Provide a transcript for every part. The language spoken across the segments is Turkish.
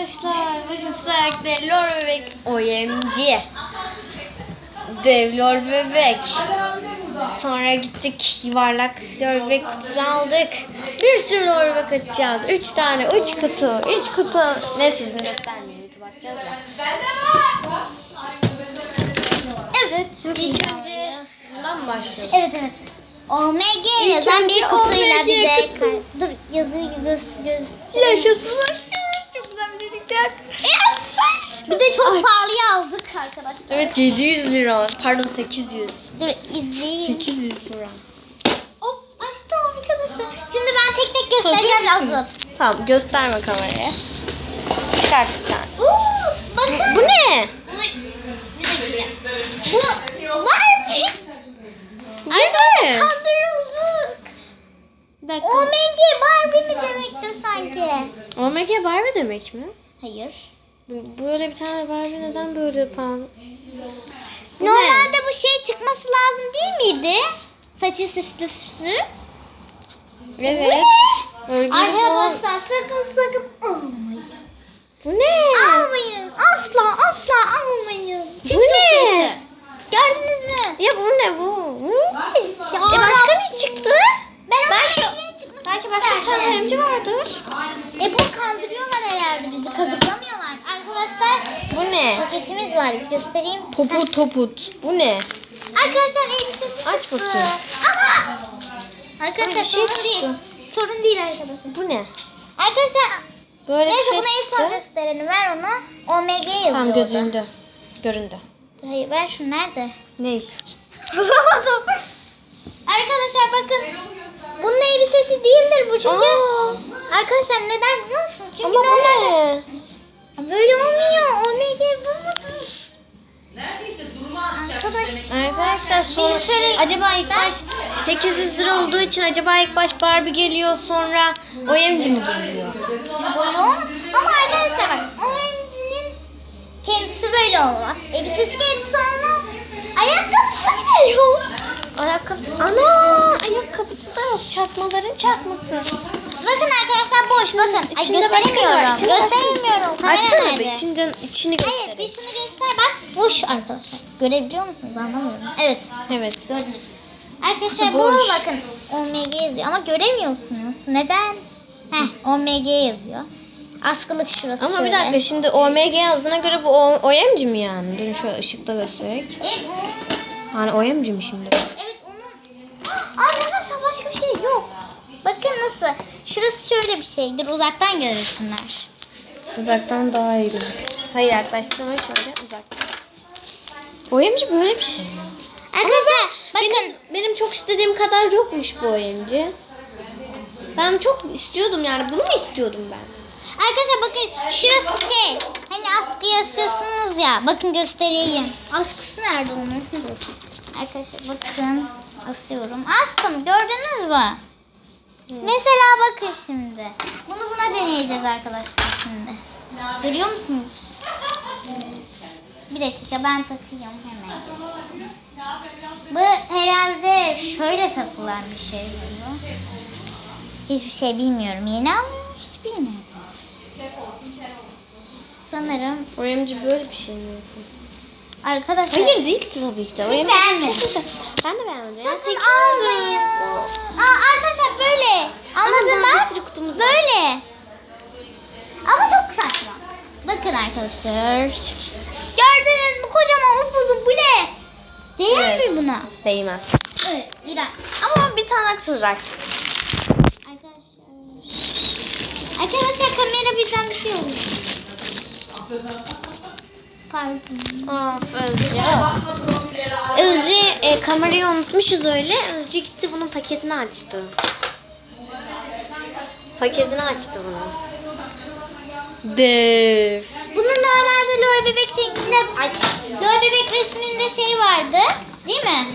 arkadaşlar. Bugün sizlerle lor bebek OMG. Dev lor bebek. Sonra gittik yuvarlak lor bebek kutusu aldık. Bir sürü lor bebek açacağız. Üç tane, üç kutu, üç kutu. Neyse yüzünü göstermeyeyim. YouTube atacağız ya. Evet. İlk önce bundan başlayalım? Evet evet. OMG yazan bir kutuyla bize Dur yazıyı göz göz. Yaşasın bir de çok pahalıya aldık arkadaşlar. Evet 700 lira. Pardon 800. Dur izleyin. 800 lira. Hop açtım arkadaşlar. Şimdi ben tek tek göstereceğim Hazır lazım. Tamam gösterme kameraya. Çıkart bir tane. Oo, bakın. Bu ne? Bu Barbie. Bu ne? Kandırıldık. Bir dakika. OMG Barbie mi demektir sanki? Omega Barbie demek mi? Hayır. Böyle bir tane Barbie neden böyle ne? Normalde bu şey çıkması lazım değil miydi? Saçı süslüsü. Bu Evet. Örgülü. Arkadaşlar sakın sakın almayın. Bu ne? Almayın. Asla asla almayın. Çünkü Bu çok ne? kötü. Gördünüz mü? Ya bu ne bu? Bu ne? Ya E başka Rabbim. ne çıktı? Ben Belki- belki, başka bir tane oyuncu vardır. E bu kandırıyorlar herhalde bizi. Kazıklamıyorlar. Arkadaşlar Bu ne? paketimiz var. Göstereyim. Toput toput. Bu ne? Arkadaşlar elbisesi Aç çıktı. bakayım. Ama arkadaşlar bir şey sorun değil. çıktı. Sorun değil arkadaşlar. Bu ne? Arkadaşlar Böyle bir neyse şey bunu en son çıktı. gösterelim. Ver onu. OMG yazıyor. Tamam orada. gözündü. Göründü. Hayır ver şunu nerede? Ney? Bulamadım. Arkadaşlar bakın. Bunun elbisesi değildir bu çünkü. Aa, Arkadaşlar neden biliyor musunuz? Çünkü ama bu normalde ne? böyle olmuyor. OMG bu mudur? Arkadaşlar. Arkadaşlar sonra şöyle- acaba ilk baş 800 lira olduğu için acaba ilk baş Barbie geliyor sonra OMG mi geliyor? Böyle olmaz. Ama arkadaşlar bak OMG'nin kendisi böyle olmaz. Elbisesi kendisi olmaz. Ayakkabısı bile yok. Ayakkabı. Ana! Ayakkabısı da yok. Çakmaların çakması. Bakın arkadaşlar boş bakın. Ay İçinde başka ne var? gösteremiyorum. İçinde başka- Gösteremiyorum. Kamera Açsana nerede? bir içinden içini Hayır bir şunu göster bak. Boş arkadaşlar. Görebiliyor musunuz anlamıyorum. Evet. Evet. Gördünüz. Arkadaşlar bu boş? bakın OMG yazıyor ama göremiyorsunuz. Neden? Heh OMG yazıyor. Askılık şurası Ama şöyle. bir dakika şimdi OMG yazdığına göre bu O- OMG mi yani? Dur şöyle ışıkta göstererek. Evet, Hani OMG mi şimdi? evet. Arkadaşlar başka bir şey yok. Bakın nasıl. Şurası şöyle bir şeydir. Uzaktan görürsünler. Uzaktan daha iyi gözüküyor. Hayır yaklaştırma şöyle uzaktan. OMG böyle bir şey. Arkadaşlar bakın. Benim, benim çok istediğim kadar yokmuş bu OMG. Ben çok istiyordum yani bunu mu istiyordum ben? Arkadaşlar bakın şurası şey. Hani askıya asıyorsunuz ya. Bakın göstereyim. Askısı nerede onun? Arkadaşlar bakın. Asıyorum. Astım gördünüz mü? Mesela bakın şimdi. Bunu buna deneyeceğiz arkadaşlar şimdi. Görüyor musunuz? Bir dakika ben takıyorum hemen. Bu herhalde şöyle takılan bir şey bu. Hiçbir şey bilmiyorum yeni ama hiç bilmiyorum. Sanırım OMG böyle bir şey mi? arkadaşlar. Hayır değil tabii ki de. OMG beğenmedim. Ben de beğenmedim. Sakın 800 almayın. Aa, arkadaşlar böyle. Anladın mı? bir sürü kutumuz. Böyle. Ama çok saçma. Bakın arkadaşlar. Gördünüz mü kocaman upuzun bu ne? Değer Evet. mi buna? Değmez. Evet. İğrenç. Ama bir tane aksuzak. Arkadaşlar. Arkadaşlar kamera birden bir şey oldu. Pardon. Of Özce. Özce e, kamerayı unutmuşuz öyle. Özce gitti bunun paketini açtı. Paketini açtı bunun. Dev. Bunun normalde lol bebek şeklinde, ay, lol bebek resminde şey vardı. Değil mi?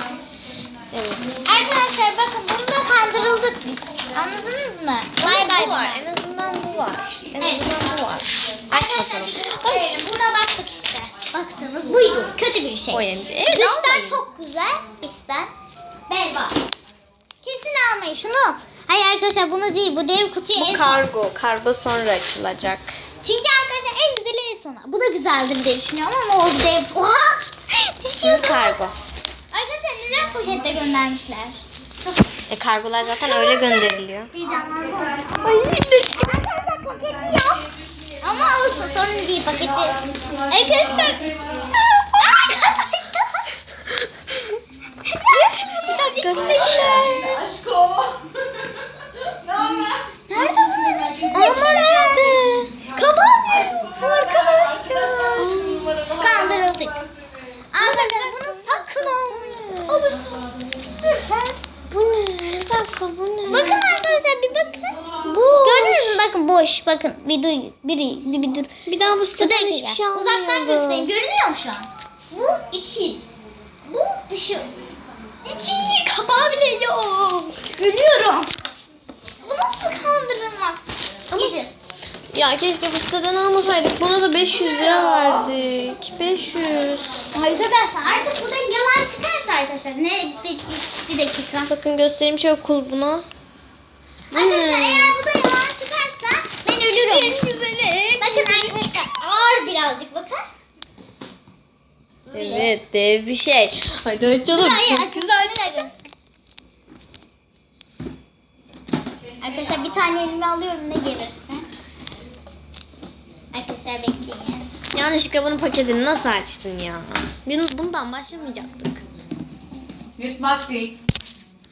Evet. Arkadaşlar bakın bunda kandırıldık biz. Anladınız mı? Bay bay. Bu var. En azından bu var. En Evet. azından bu var. Aç Arkadaşlar bakalım. evet, buna baktık işte. Baktığımız buydu. Kötü bir şey. OMG. Evet, Dıştan çok güzel. İçten berbat. Kesin almayın şunu. Hayır arkadaşlar bunu değil. Bu dev kutuyu Bu en kargo. Kargo sonra açılacak. Çünkü arkadaşlar en güzeli en sona. Bu da güzeldir diye düşünüyorum ama o dev. Oha! Şimdi Düşüyordu. kargo. Arkadaşlar neden poşette göndermişler? E, kargolar zaten öyle gönderiliyor. heyecanlandım. Ay ne çıktı? Arkadaşlar paketi yok. Ama olsun sorun değil paketi. Arkadaşlar. Arkadaşlar. İçindekiler. Aşko. Nerede bunun içinde? Ama nerede? Kabarmış. Arkadaşlar. Kandırıldık. Arkadaşlar bunu sakın almayın. Alırsın. Lütfen. Bu ne? Bir dakika bu ne? Bakın arkadaşlar bir bakın. Bu. Gördünüz mü? Bakın boş. Bakın bir dur. Bir, bir, bir dur. Bir daha bu siteden hiçbir şey Uzaktan almıyorum. göstereyim. Görünüyor mu şu an? Bu içi. Bu dışı. İçi kapağı bile yok. Görüyorum. Bu nasıl kandırılmak? Gidin. Ya keşke bu siteden almasaydık. Buna da 500 lira verdik. 500. Arkadaşlar artık burada yalan çıkarsa arkadaşlar. Ne? Bir, bir dakika. Bakın göstereyim şöyle kulbuna. Arkadaşlar Hmm. eğer bu da yalan çıkarsa ben ölürüm. En güzeli. Bakın arkadaşlar ağır birazcık bakın. Evet dev bir şey. Hadi açalım. Hayır Çok arkadaşlar. Arkadaşlar bir tane elime alıyorum ne gelirse. Arkadaşlar bekleyin. Yanlışlıkla bunun paketini nasıl açtın ya? Bunu- Bundan başlamayacaktık. Yırtmaç değil.